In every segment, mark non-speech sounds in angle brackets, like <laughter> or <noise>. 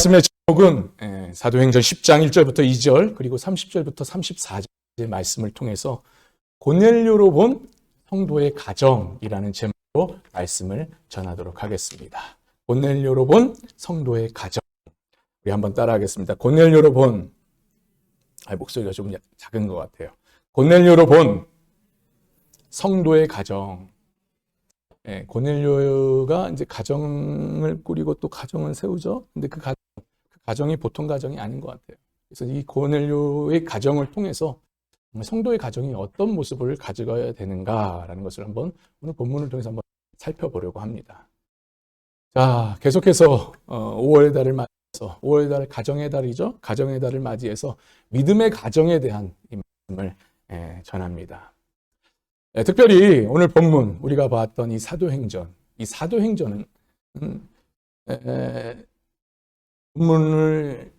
말씀의 제목은 예, 사도행전 10장 1절부터 2절 그리고 30절부터 34절의 말씀을 통해서 고넬료로 본 성도의 가정이라는 제목으로 말씀을 전하도록 하겠습니다. 고넬료로 본 성도의 가정. 우리 한번 따라하겠습니다. 고넬료로 본 아, 목소리가 좀 작은 것 같아요. 고넬료로 본 성도의 가정. 예, 고넬료가 이제 가정을 꾸리고 또 가정을 세우죠. 근데 그, 가, 그 가정이 보통 가정이 아닌 것 같아요. 그래서 이 고넬료의 가정을 통해서 성도의 가정이 어떤 모습을 가져가야 되는가라는 것을 한번 오늘 본문을 통해서 한번 살펴보려고 합니다. 자, 계속해서 5월 달을 맞이해서 5월 달 가정의 달이죠. 가정의 달을 맞이해서 믿음의 가정에 대한 이 말씀을 예, 전합니다. 예, 특별히 오늘 본문 우리가 봤던 이 사도행전, 이 사도행전은 음, 본문을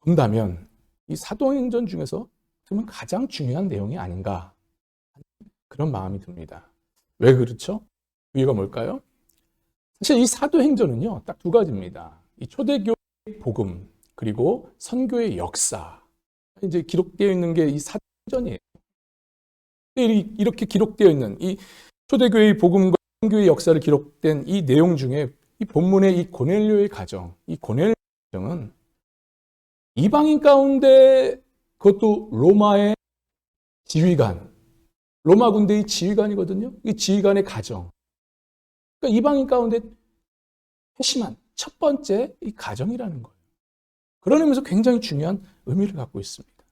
본다면 이 사도행전 중에서 정말 가장 중요한 내용이 아닌가 그런 마음이 듭니다. 왜 그렇죠? 이유가 뭘까요? 사실 이 사도행전은요 딱 두 가지입니다. 이 초대교회 복음 그리고 선교의 역사 이제 기록되어 있는 게 이 사도행전이에요. 이렇게 기록되어 있는 이 초대교회의 복음과 선교의 역사를 기록된 이 내용 중에 이 본문의 이 고넬료의 가정, 이 고넬료 가 정은 이방인 가운데 그것도 로마의 지휘관, 로마 군대의 지휘관이거든요. 이 지휘관의 가정. 그러니까 이방인 가운데 회심한 첫 번째 이 가정이라는 거예요. 그런 의미에서 굉장히 중요한 의미를 갖고 있습니다.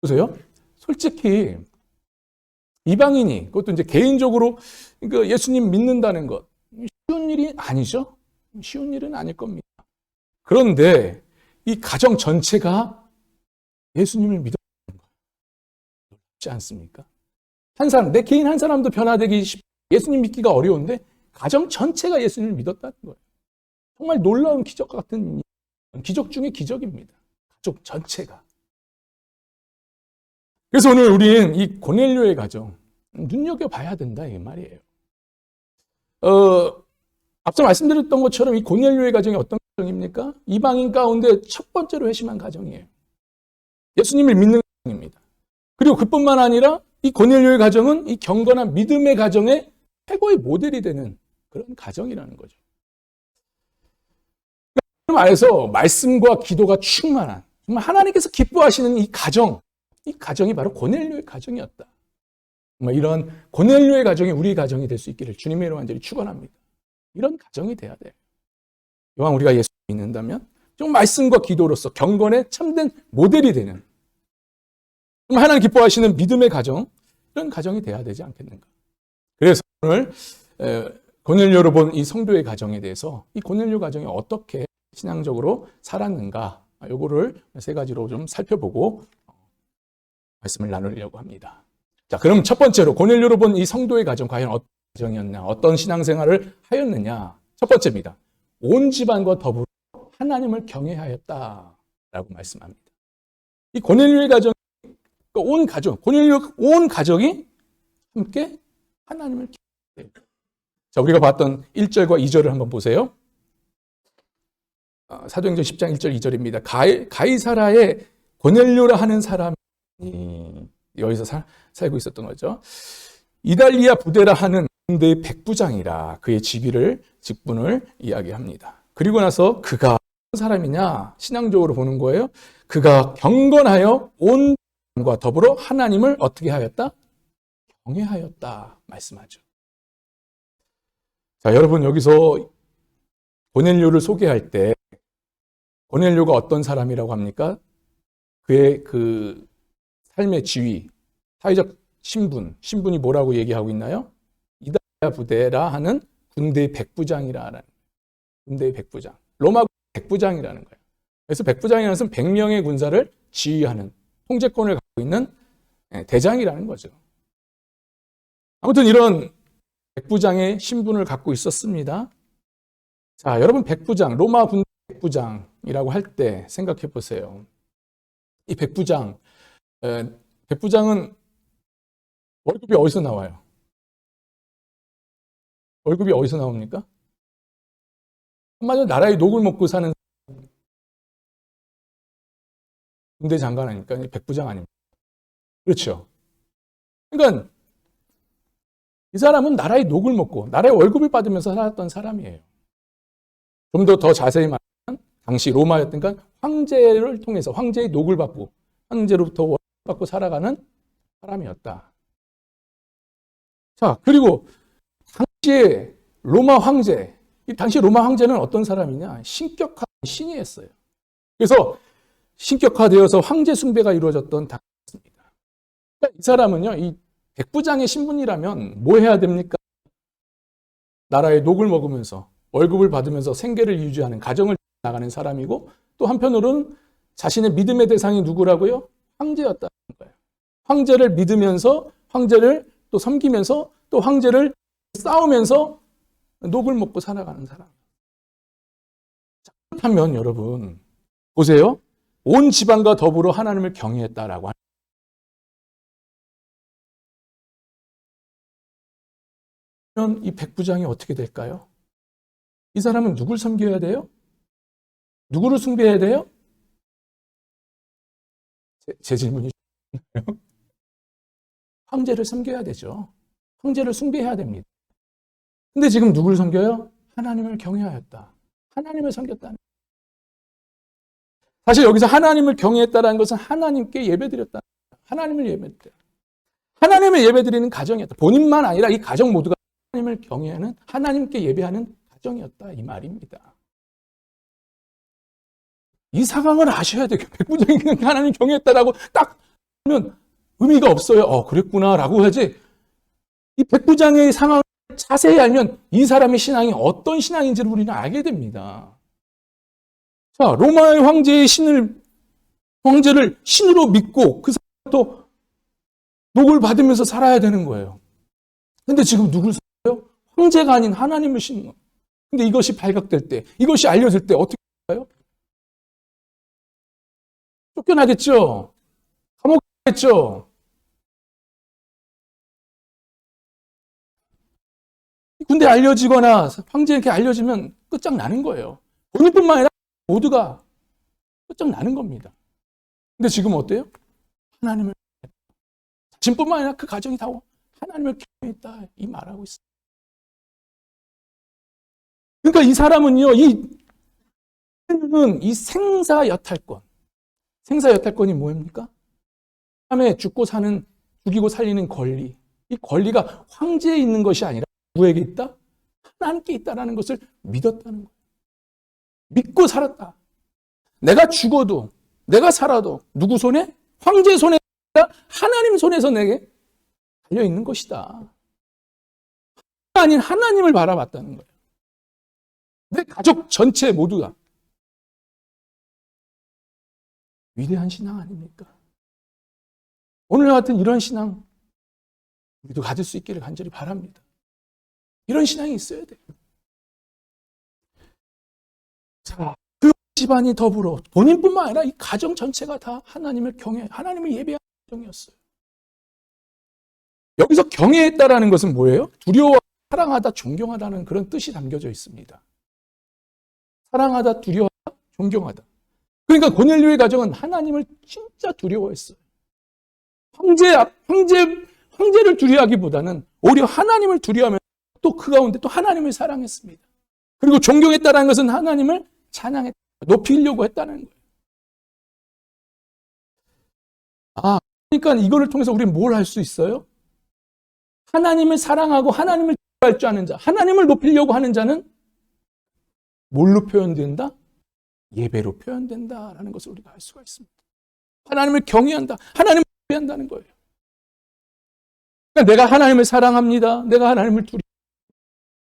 보세요. 솔직히 이방인이 그것도 이제 개인적으로 그러니까 예수님 믿는다는 것 쉬운 일이 아니죠. 쉬운 일은 아닐 겁니다. 그런데 이 가정 전체가 예수님을 믿었다는 거예요. 놀랍지 않습니까? 한 사람, 내 개인 한 사람도 변화되기 쉽, 예수님 믿기가 어려운데 가정 전체가 예수님을 믿었다는 거예요. 정말 놀라운 기적 같은 기적 중의 기적입니다. 가족 전체가. 그래서 오늘 우리는 이 고넬료의 가정 눈여겨 봐야 된다 이 말이에요. 어, 앞서 말씀드렸던 것처럼 이 고넬료의 가정이 어떤 가정입니까? 이방인 가운데 첫 번째로 회심한 가정이에요. 예수님을 믿는 가정입니다. 그리고 그뿐만 아니라 이 고넬료의 가정은 이 경건한 믿음의 가정의 최고의 모델이 되는 그런 가정이라는 거죠. 말해서 말씀과 기도가 충만한 정말 하나님께서 기뻐하시는 이 가정 이 가정이 바로 고넬료의 가정이었다. 뭐 이런 고넬료의 가정이 우리 가정이 될 수 있기를 주님의 이름 완전히 축원합니다. 이런 가정이 돼야 돼요. 이왕 우리가 예수 믿는다면 좀 말씀과 기도로서 경건의 참된 모델이 되는 하나님 기뻐하시는 믿음의 가정 이런 가정이 돼야 되지 않겠는가. 그래서 오늘 고넬료로 본 이 성도의 가정에 대해서 이 고넬료 가정이 어떻게 신앙적으로 살았는가 요거를 세 가지로 좀 살펴보고 말씀을 나누려고 합니다. 자, 그럼 첫 번째로 고넬료로 본 이 성도의 가정 과연 어떤 가정이었냐, 어떤 신앙생활을 하였느냐? 첫 번째입니다. 온 집안과 더불어 하나님을 경외하였다라고 말씀합니다. 이 고넬료의 가정, 그러니까 온 가족, 고넬료 온 가족이 함께 하나님을 경외해요. 자, 우리가 봤던 1절과 2절을 한번 보세요. 어, 사도행전 10장 1절 2절입니다. 가이, 가이사라의 고넬료라 하는 사람이 여기서 사, 살고 있었던 거죠. 이달리아 부대라 하는 군대의 백부장이라 그의 직위를 직분을 이야기합니다. 그리고 나서 그가 어떤 사람이냐 신앙적으로 보는 거예요. 그가 경건하여 온 과 더불어 하나님을 어떻게 하였다? 경외하였다 말씀하죠. 자, 여러분 여기서 고넬료를 소개할 때 고넬료가 어떤 사람이라고 합니까? 그의 그 삶의 지위, 사회적 신분, 신분이 뭐라고 얘기하고 있나요? 부대라 하는 군대의 백부장이라는 군대의 백부장. 로마 백부장이라는 거예요. 그래서 백부장이라는 것은 100명의 군사를 지휘하는 통제권을 갖고 있는 예, 대장이라는 거죠. 아무튼 이런 백부장의 신분을 갖고 있었습니다. 자, 여러분 백부장, 로마 군대 백부장이라고 할 때 생각해 보세요. 이 백부장, 백부장은 월급이 어디서 나와요? 월급이 어디서 나옵니까? 한마디로 나라의 녹을 먹고 사는 군대 장관 아닙니까? 백부장 아닙니까? 그렇죠. 그러니까 이 사람은 나라의 녹을 먹고 나라의 월급을 받으면서 살았던 사람이에요. 좀 더 더 자세히 말하면 당시 로마였던가 황제를 통해서 황제의 녹을 받고 황제로부터 월급 받고 살아가는 사람이었다. 자, 그리고 당시에 로마 황제, 이 당시 로마 황제는 어떤 사람이냐? 신격화 신이었어요. 그래서 신격화되어서 황제 숭배가 이루어졌던 당이었습니다. 그러니까 이 사람은요, 이 백부장의 신분이라면 뭐 해야 됩니까? 나라의 녹을 먹으면서 월급을 받으면서 생계를 유지하는 가정을 나가는 사람이고 또 한편으로는 자신의 믿음의 대상이 누구라고요? 황제였다는 거예요. 황제를 믿으면서 황제를 또 섬기면서 또 황제를 싸우면서 녹을 먹고 살아가는 사람. 자, 그렇다면 여러분 보세요. 온 집안과 더불어 하나님을 경외했다라고 하면 이 백부장이 어떻게 될까요? 이 사람은 누굴 섬겨야 돼요? 누구를 숭배해야 돼요? 제, 제 질문이 <laughs> 황제를 섬겨야 되죠. 황제를 숭배해야 됩니다. 근데 지금 누굴 섬겨요? 하나님을 경외하였다. 하나님을 섬겼다는. 사실 여기서 하나님을 경외했다는 것은 하나님께 예배드렸다. 하나님을 예배드렸다. 하나님을 예배드리는 가정이었다. 본인만 아니라 이 가정 모두가 하나님을 경외하는 하나님께 예배하는 가정이었다 이 말입니다. 이 상황을 아셔야 돼요. 백부장이 하나님 경외했다라고 딱 하면 의미가 없어요. 어, 그랬구나라고 하지. 이 백부장의 상황을 자세히 알면 이 사람의 신앙이 어떤 신앙인지를 우리는 알게 됩니다. 자, 로마의 황제의 신을, 황제를 신으로 믿고 그 사람도 녹을 받으면서 살아야 되는 거예요. 근데 지금 누굴 써요? 황제가 아닌 하나님을 신는 거예요. 근데 이것이 발각될 때, 이것이 알려질 때 어떻게 할까요? 쫓겨나겠죠? 감옥 가겠죠? 군대 알려지거나 황제에게 알려지면 끝장나는 거예요. 본인뿐만 아니라 모두가 끝장나는 겁니다. 근데 지금 어때요? 하나님을 자신뿐만 아니라 그 가정이 다 하나님을 경외했다 이 말하고 있어요. 그러니까 이 사람은요, 이, 이 생사 여탈권. 생사 여탈권이 뭐입니까? 사람의 죽고 사는, 죽이고 살리는 권리. 이 권리가 황제에 있는 것이 아니라 누구에게 있다? 하나님께 있다라는 것을 믿었다는 거예요. 믿고 살았다. 내가 죽어도, 내가 살아도 누구 손에? 황제 손에 하나님 손에서 내게 달려 있는 것이다. 아닌 하나님을 바라봤다는 거예요. 내 가족 전체 모두가 위대한 신앙 아닙니까? 오늘 같은 이런 신앙 우리도 가질 수 있기를 간절히 바랍니다. 이런 신앙이 있어야 돼요. 자, 그 집안이 더불어 본인뿐만 아니라 이 가정 전체가 다 하나님을 경외, 하나님을 예배하는 가정이었어요. 여기서 경외했다라는 것은 뭐예요? 두려워, 사랑하다, 존경하다는 그런 뜻이 담겨져 있습니다. 사랑하다, 두려워하다, 존경하다. 그러니까 고넬료의 가정은 하나님을 진짜 두려워했어요. 황제, 황제, 황제를 두려워하기보다는 오히려 하나님을 두려워하면 또 그 가운데 또 하나님을 사랑했습니다. 그리고 존경했다는 것은 하나님을 찬양했다, 높이려고 했다는 거예요. 아, 그러니까 이거를 통해서 우리는 뭘 할 수 있어요? 하나님을 사랑하고 하나님을 두려워할 줄 아는 자, 하나님을 높이려고 하는 자는 뭘로 표현된다? 예배로 표현된다라는 것을 우리가 알 수가 있습니다. 하나님을 경외한다. 하나님을 예배한다는 거예요. 그러니까 내가 하나님을 사랑합니다. 내가 하나님을 두려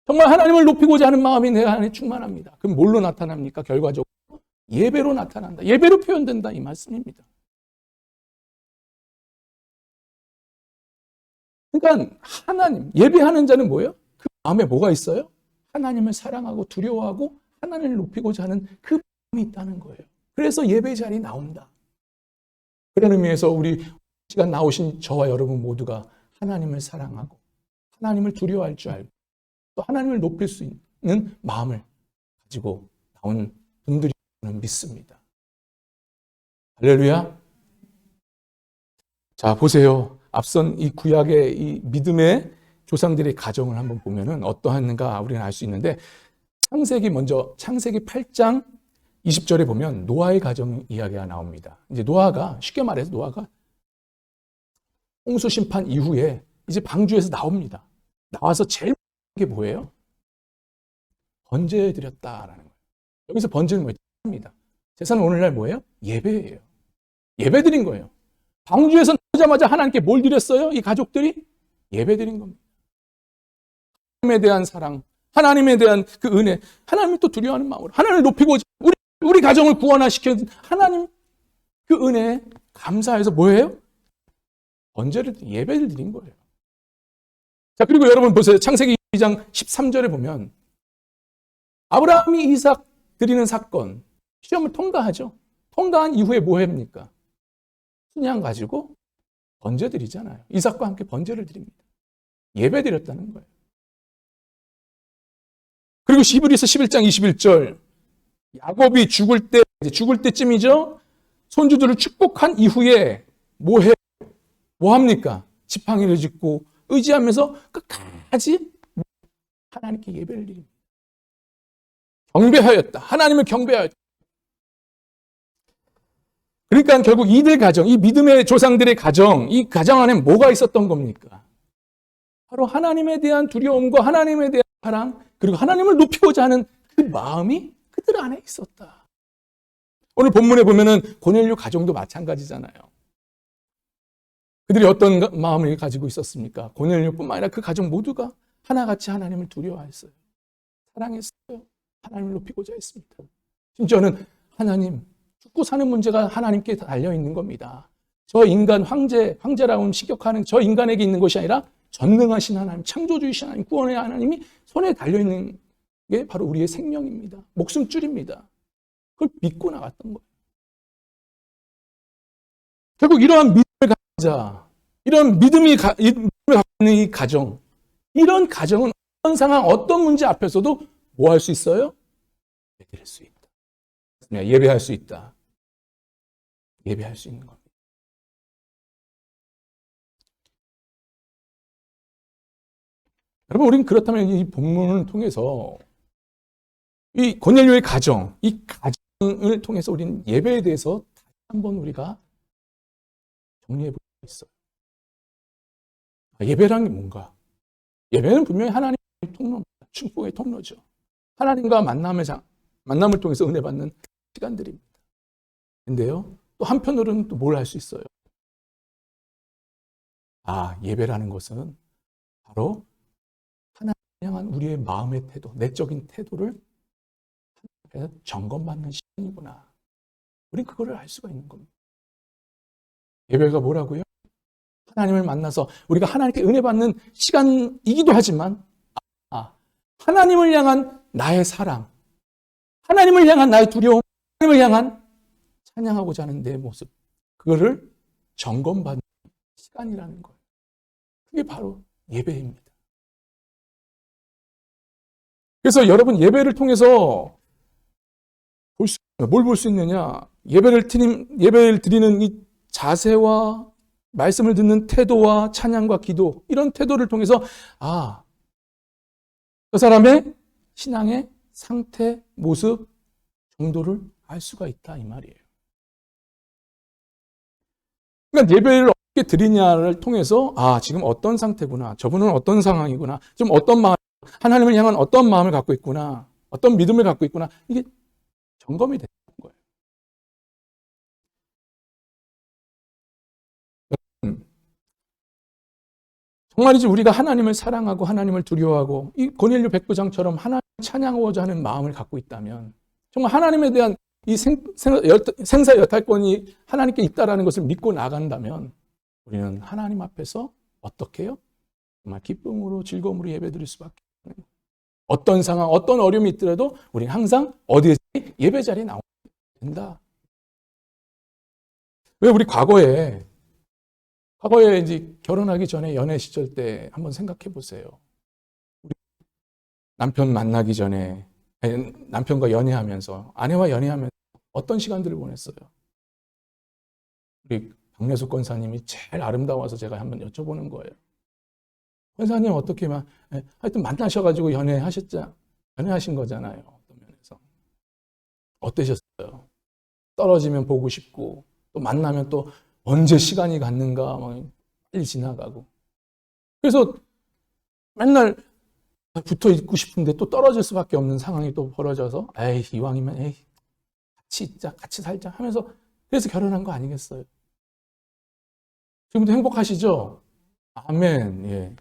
정말 하나님을 높이고자 하는 마음이 내 안에 충만합니다. 그럼 뭘로 나타납니까? 결과적으로 예배로 나타난다. 예배로 표현된다 이 말씀입니다. 그러니까 하나님 예배하는 자는 뭐예요? 그 마음에 뭐가 있어요? 하나님을 사랑하고 두려워하고 하나님을 높이고자 하는 그 마음이 있다는 거예요. 그래서 예배 자리에 나온다. 그런 의미에서 우리 시간 나오신 저와 여러분 모두가 하나님을 사랑하고 하나님을 두려워할 줄 알고 또 하나님을 높일 수 있는 마음을 가지고 나온 분들이 저는 믿습니다. 할렐루야. 자, 보세요. 앞선 이 구약의 이 믿음의 조상들의 가정을 한번 보면은 어떠한가 우리는 알 수 있는데 창세기 먼저 창세기 8장 20절에 보면 노아의 가정 이야기가 나옵니다. 이제 노아가 쉽게 말해서 노아가 홍수 심판 이후에 이제 방주에서 나옵니다. 나와서 제일 게 뭐예요? 번제 드렸다라는 거예요. 여기서 번제는 뭐예요? 재산입니다. 재산은 오늘날 뭐예요? 예배예요. 예배 드린 거예요. 방주에서 나오자마자 하나님께 뭘 드렸어요? 이 가족들이 예배 드린 겁니다. 하나님에 대한 사랑, 하나님에 대한 그 은혜, 하나님을 또 두려워하는 마음으로 하나님을 높이고 우리 우리 가정을 구원화시켜 하나님 그 은혜에 감사해서 뭐예요? 번제를 예배를 드린 거예요. 자, 그리고 여러분 보세요. 창세기 2장 13절에 보면 아브라함이 이삭 드리는 사건 시험을 통과하죠. 통과한 이후에 뭐 합니까? 순양 가지고 번제 드리잖아요. 이삭과 함께 번제를 드립니다. 예배 드렸다는 거예요. 그리고 히브리서 11장 21절 야곱이 죽을 때 죽을 때쯤이죠. 손주들을 축복한 이후에 뭐 해? 뭐 합니까? 지팡이를 짚고 의지하면서 끝까지 하나님께 예배를 드립니다. 경배하였다. 하나님을 경배하였다. 그러니까 결국 이들 가정, 이 믿음의 조상들의 가정, 이 가정 안에 뭐가 있었던 겁니까? 바로 하나님에 대한 두려움과 하나님에 대한 사랑, 그리고 하나님을 높이고자 하는 그 마음이 그들 안에 있었다. 오늘 본문에 보면은 고넬료 가정도 마찬가지잖아요. 그들이 어떤 마음을 가지고 있었습니까? 고넬료뿐만 아니라 그 가정 모두가 하나같이 하나님을 두려워했어요. 사랑했어요. 하나님을 높이고자 했습니다. 심지어는 하나님, 죽고 사는 문제가 하나님께 달려 있는 겁니다. 저 인간 황제, 황제라고 식욕하는 저 인간에게 있는 것이 아니라 전능하신 하나님, 창조주이신 하나님, 구원의 하나님이 손에 달려 있는 게 바로 우리의 생명입니다. 목숨줄입니다. 그걸 믿고 나갔던 거예요. 결국 이러한 믿음을 가진 자, 이런 믿음이 가, 믿음을 있는 이 가정, 이런 가정은 어떤 상황, 어떤 문제 앞에서도 뭐 할 수 있어요? 예배할 수 있다. 예배할 수 있다. 예배할 수 있는 겁니다. 여러분, 우리는 그렇다면 이 본문을 통해서 이 고넬료의 가정, 이 가정을 통해서 우리는 예배에 대해서 다시 한번 우리가 정리해 볼 수 있어요. 아, 예배란 게 뭔가? 예배는 분명히 하나님의 통로입니다. 축복의 통로죠. 하나님과 만남의 장, 만남을 통해서 은혜 받는 시간들입니다. 근데요, 또 한편으로는 또 뭘 할 수 있어요? 아, 예배라는 것은 바로 하나님 향한 우리의 마음의 태도, 내적인 태도를 그래서 점검받는 시간이구나. 우린 그거를 알 수가 있는 겁니다. 예배가 뭐라고요? 하나님을 만나서 우리가 하나님께 은혜 받는 시간이기도 하지만 아, 하나님을 향한 나의 사랑, 하나님을 향한 나의 두려움, 하나님을 향한 찬양하고자 하는 내 모습, 그거를 점검받는 시간이라는 거예요. 그게 바로 예배입니다. 그래서 여러분 예배를 통해서 볼 수, 뭘볼수 있느냐? 예배를 드린, 예배를 드리는 이 자세와 말씀을 듣는 태도와 찬양과 기도, 이런 태도를 통해서, 아, 그 사람의 신앙의 상태, 모습, 정도를 알 수가 있다, 이 말이에요. 그러니까 예배를 어떻게 드리냐를 통해서, 아, 지금 어떤 상태구나. 저분은 어떤 상황이구나. 좀 어떤 마음, 하나님을 향한 어떤 마음을 갖고 있구나. 어떤 믿음을 갖고 있구나. 이게 점검이 되 정말이지 우리가 하나님을 사랑하고 하나님을 두려워하고 이 고넬료 백부장처럼 하나님 찬양하고자 하는 마음을 갖고 있다면 정말 하나님에 대한 이 생, 생, 사 여탈권이 하나님께 있다라는 것을 믿고 나간다면 우리는 하나님 앞에서 어떻게 해요? 정말 기쁨으로 즐거움으로 예배드릴 수밖에 없는. 어떤 상황, 어떤 어려움이 있더라도 우리는 항상 어디에 예배 자리에 나오면 된다. 왜 우리 과거에 과거에 이제 결혼하기 전에 연애 시절 때 한번 생각해 보세요. 남편 만나기 전에 남편과 연애하면서 아내와 연애하면서 어떤 시간들을 보냈어요? 우리 박래숙 권사님이 제일 아름다워서 제가 한번 여쭤보는 거예요. 권사님 어떻게 막 예, 하여튼 만나셔가지고 연애하셨자 연애하신 거잖아요. 어떤 면에서 어떠셨어요? 떨어지면 보고 싶고 또 만나면 또 언제 시간이 갔는가 막 빨리 지나가고 그래서 맨날 붙어 있고 싶은데 또 떨어질 수밖에 없는 상황이 또 벌어져서 에이 이왕이면 에이 같이 있자 같이 살자 하면서 그래서 결혼한 거 아니겠어요? 지금도 행복하시죠? 아멘 예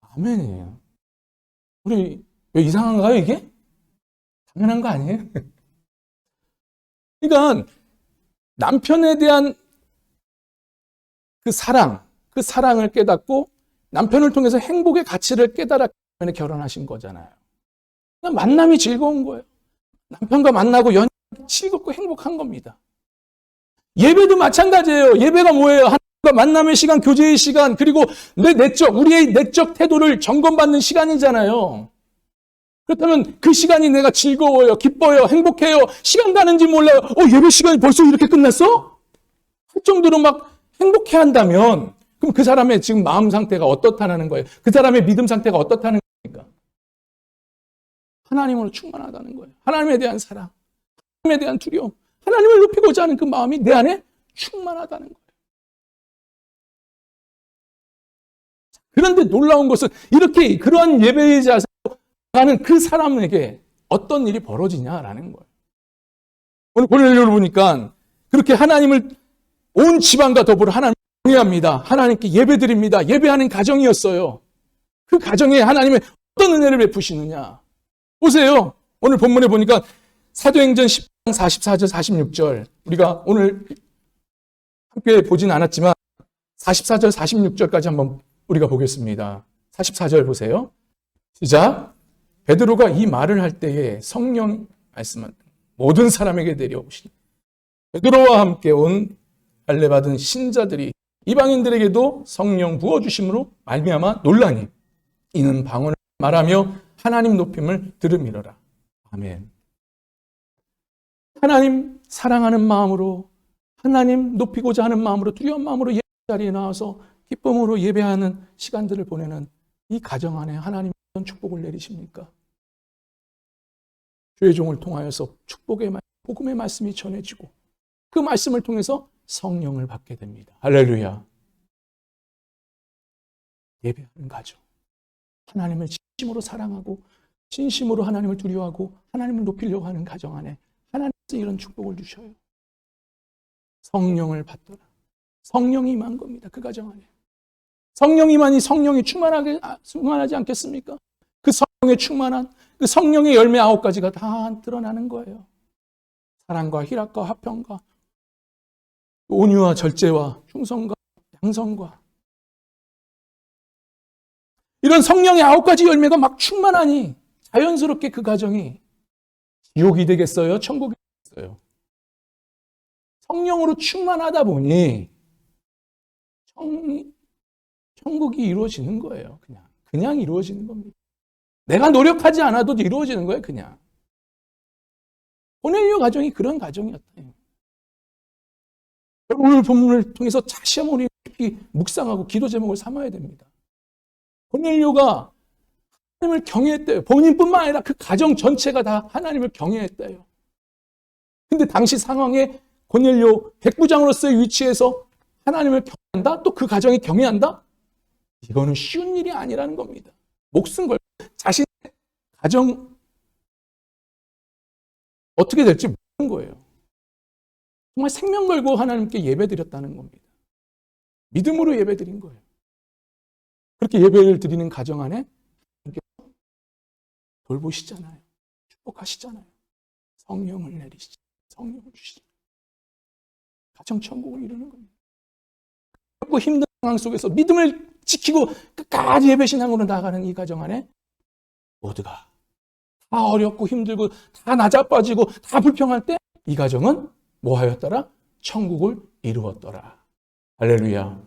아멘이에요. 우리 왜 이상한가요 이게? 당연한 거 아니에요? <laughs> 그러니까 남편에 대한 그 사랑, 그 사랑을 깨닫고 남편을 통해서 행복의 가치를 깨달았기 때문에 결혼하신 거잖아요. 만남이 즐거운 거예요. 남편과 만나고 연 즐겁고 행복한 겁니다. 예배도 마찬가지예요. 예배가 뭐예요? 하나님과 만남의 시간, 교제의 시간, 그리고 내 내적, 우리의 내적 태도를 점검받는 시간이잖아요. 그렇다면 그 시간이 내가 즐거워요, 기뻐요, 행복해요, 시간 가는지 몰라요. 어, 예배 시간이 벌써 이렇게 끝났어? 할 정도로 막 행복해 한다면, 그럼 그 사람의 지금 마음 상태가 어떻다는 거예요? 그 사람의 믿음 상태가 어떻다는 겁니까? 하나님으로 충만하다는 거예요. 하나님에 대한 사랑, 하나님에 대한 두려움, 하나님을 높이고자 하는 그 마음이 내 안에 충만하다는 거예요. 그런데 놀라운 것은 이렇게 그러한 예배의 자세로 가는 그 사람에게 어떤 일이 벌어지냐라는 거예요. 오늘 고넬료를 보니까 그렇게 하나님을 온 집안과 더불어 하나님 경외합니다. 하나님께 예배드립니다. 예배하는 가정이었어요. 그 가정에 하나님의 어떤 은혜를 베푸시느냐. 보세요. 오늘 본문에 보니까 사도행전 10장 44절 46절 우리가 오늘 함께 보진 않았지만 44절 46절까지 한번 우리가 보겠습니다. 44절 보세요. 시작. 베드로가 이 말을 할 때에 성령 말씀한 모든 사람에게 내려오시니 베드로와 함께 온 할례 받은 신자들이 이방인들에게도 성령 부어 주심으로 말미암아 논란이 이는 방언을 말하며 하나님 높임을 들음이로라. 아멘. 하나님 사랑하는 마음으로 하나님 높이고자 하는 마음으로 두려운 마음으로 예배 자리에 나와서 기쁨으로 예배하는 시간들을 보내는 이 가정 안에 하나님 어떤 축복을 내리십니까? 주의 종을 통하여서 축복의 말, 복음의 말씀이 전해지고 그 말씀을 통해서 성령을 받게 됩니다. 할렐루야. 예배하는 가정. 하나님을 진심으로 사랑하고 진심으로 하나님을 두려워하고 하나님을 높이려고 하는 가정 안에 하나님께서 이런 축복을 주셔요. 성령을 받더라. 성령이 임한 겁니다. 그 가정 안에. 성령이만이 성령이 충만하게, 아, 충만하지 않겠습니까? 그 성령의 충만한 그 성령의 열매 아홉 가지가 다 드러나는 거예요. 사랑과 희락과 화평과 온유와 절제와 충성과 양성과 이런 성령의 아홉 가지 열매가 막 충만하니 자연스럽게 그 가정이 지옥이 되겠어요? 천국이 되겠어요? 성령으로 충만하다 보니 청, 천국이 이루어지는 거예요. 그냥. 그냥 이루어지는 겁니다. 내가 노력하지 않아도 이루어지는 거예요, 그냥. 고넬료 가정이 그런 가정이었대요. 오늘 본문을 통해서 다시 한번 우리 깊이 묵상하고 기도 제목을 삼아야 됩니다. 고넬료가 하나님을 경외했대요. 본인뿐만 아니라 그 가정 전체가 다 하나님을 경외했대요. 근데 당시 상황에 고넬료 백부장으로서의 위치에서 하나님을 경외한다? 또 그 가정이 경외한다? 이거는 쉬운 일이 아니라는 겁니다. 목숨 걸 자신의 가정 어떻게 될지 모르는 거예요. 정말 생명 걸고 하나님께 예배드렸다는 겁니다. 믿음으로 예배드린 거예요. 그렇게 예배를 드리는 가정 안에 돌보시잖아요. 축복하시잖아요. 성령을 내리시죠. 성령을 주시죠. 가정 천국을 이루는 겁니다. 어렵고 힘든 상황 속에서 믿음을 지키고 끝까지 예배 신앙으로 나아가는 이 가정 안에 모두가 다 어렵고 힘들고 다 낮아빠지고 다 불평할 때 이 가정은 뭐하였더라? 천국을 이루었더라. 할렐루야.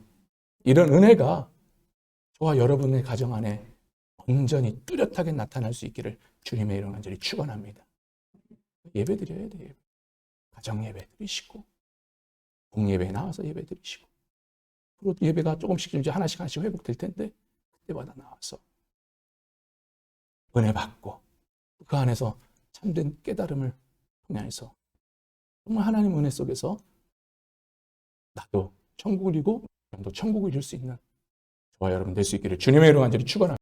이런 은혜가 저와 여러분의 가정 안에 온전히 뚜렷하게 나타날 수 있기를 주님의 이름 간절히 축원합니다. 예배 드려야 돼요. 가정 예배 드리시고 공예배 나와서 예배 드리시고 그리고 예배가 조금씩 이제 하나씩 하나씩 회복될 텐데 그때마다 나와서 은혜 받고 그 안에서 참된 깨달음을 통해서 정말 하나님 은혜 속에서 나도 천국을 이고 또 천국을 이룰 수 있는 저와 여러분 될 수 있기를 주님의 이름 간절히 축원합니다.